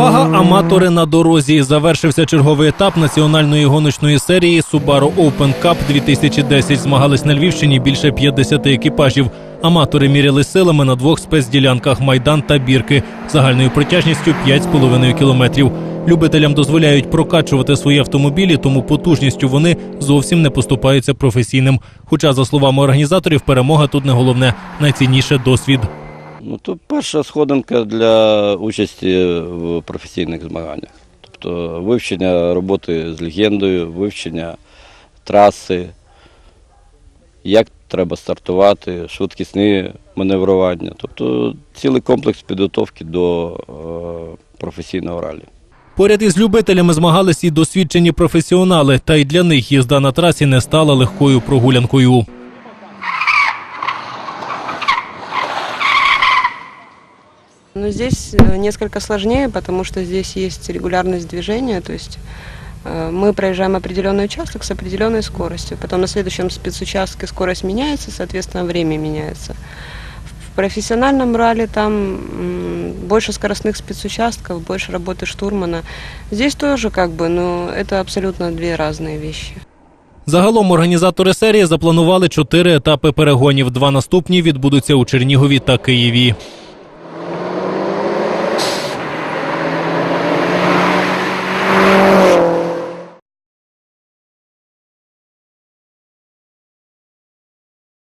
Аматори на дорозі завершився черговий етап національної гоночної серії Subaru Open Cup 2010. Змагались на Львівщині більше 50 екіпажів. Аматори міряли силами на двох спецділянках Майдан та Бірки загальною протяжністю 5,5 кілометрів. Любителям дозволяють прокачувати свої автомобілі, тому потужністю вони зовсім не поступаються професійним. Хоча, за словами організаторів, перемога тут не головне, найцінніше досвід. Ну, то перша сходинка для участі в професійних змаганнях. Тобто вивчення роботи з легендою, вивчення траси, як треба стартувати, швидкісні маневрування. Тобто цілий комплекс підготовки до е, професійного ралі. Поряд із любителями змагались і досвідчені професіонали, та й для них їзда на трасі не стала легкою прогулянкою. Но здесь э, несколько сложнее, потому что здесь есть регулярность движения, то есть э, мы проезжаем определенный участок с определенной скоростью. Потом на следующем спецучастке скорость меняется, соответственно, время меняется. В профессиональном ралли там м, больше скоростных спецучастков, больше работы штурмана. Здесь тоже как бы, но это абсолютно две разные вещи. Загалом організатори серії запланували чотири етапи перегонів. Два наступні відбудуться у Чернігові та Києві.